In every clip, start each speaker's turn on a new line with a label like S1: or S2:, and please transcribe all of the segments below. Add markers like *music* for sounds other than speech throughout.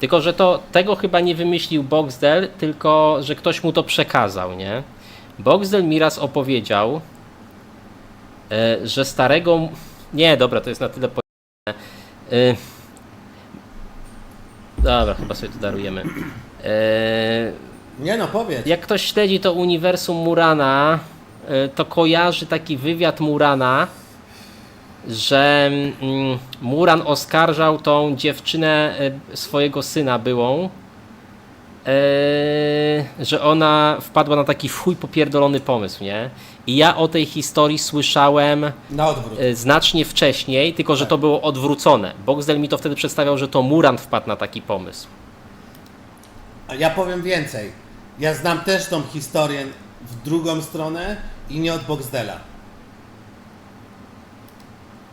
S1: Tylko, że to tego chyba nie wymyślił Boxdel, tylko że ktoś mu to przekazał, nie? Boxdel mi raz opowiedział, e, że starego. Nie, dobra, to jest na tyle. Po... E, dobra, chyba sobie to darujemy. E,
S2: Nie no, powiedz.
S1: jak ktoś śledzi to uniwersum Murana, to kojarzy taki wywiad Murana, że mm, Muran oskarżał tą dziewczynę y, swojego syna byłą, y, że ona wpadła na taki chuj popierdolony pomysł, nie? I ja o tej historii słyszałem y, znacznie wcześniej, tylko że to było odwrócone. Boxdel mi to wtedy przedstawiał, że to Muran wpadł na taki pomysł.
S2: A ja powiem więcej. Ja znam też tą historię w drugą stronę i nie od Boxdela.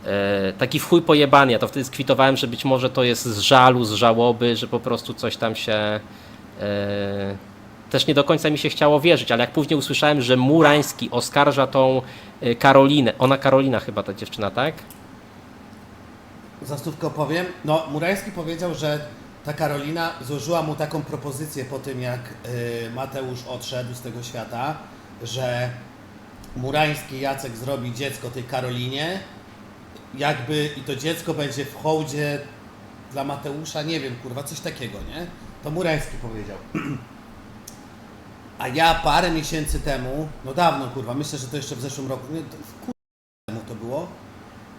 S1: E, taki w chuj pojebany, ja to wtedy skwitowałem, że być może to jest z żalu, z żałoby, że po prostu coś tam się... E, też nie do końca mi się chciało wierzyć, ale jak później usłyszałem, że Murański oskarża tą e, Karolinę, ona Karolina chyba ta dziewczyna, tak?
S2: Za stówkę opowiem. No, Murański powiedział, że ta Karolina złożyła mu taką propozycję po tym, jak Mateusz odszedł z tego świata, że Murański Jacek zrobi dziecko tej Karolinie, jakby i to dziecko będzie w hołdzie dla Mateusza, nie wiem, kurwa, coś takiego, nie? To Murański powiedział. *clears throat* A ja parę miesięcy temu, no dawno, kurwa, myślę, że to jeszcze w zeszłym roku, nie, to, w temu to było,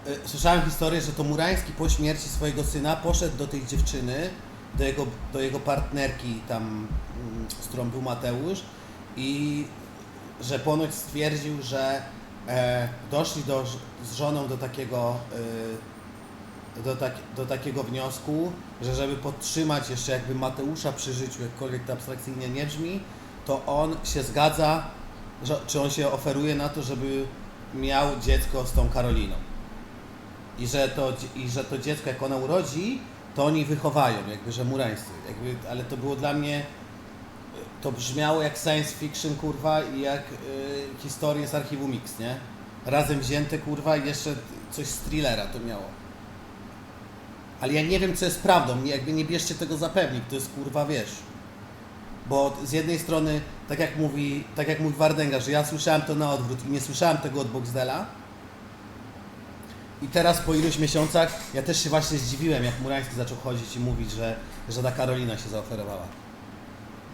S2: Y, Słyszałem historię, że to Murański po śmierci swojego syna poszedł do tej dziewczyny, do jego, do jego partnerki tam, mm, z którą był Mateusz i że ponoć stwierdził, że e, doszli do, z żoną do takiego, y, do, tak, do takiego wniosku, że żeby podtrzymać jeszcze jakby Mateusza przy życiu, jakkolwiek to abstrakcyjnie nie brzmi, to on się zgadza, że, czy on się oferuje na to, żeby miał dziecko z tą Karoliną. I że to, i że to dziecko jak ona urodzi, to oni wychowają, jakby, że murańscy, jakby, ale to było dla mnie, to brzmiało jak science fiction, kurwa, i jak y, historie z archiwum Mix, nie? Razem wzięte, kurwa, i jeszcze coś z thrillera to miało. Ale ja nie wiem, co jest prawdą, nie, jakby nie bierzcie tego za pewnik, to jest, kurwa, wiesz. Bo z jednej strony, tak jak mówi, tak jak mówi Wardęga, że ja słyszałem to na odwrót i nie słyszałem tego od Boxdela, i teraz po iluś miesiącach ja też się właśnie zdziwiłem, jak Murański zaczął chodzić i mówić, że, że ta Karolina się zaoferowała.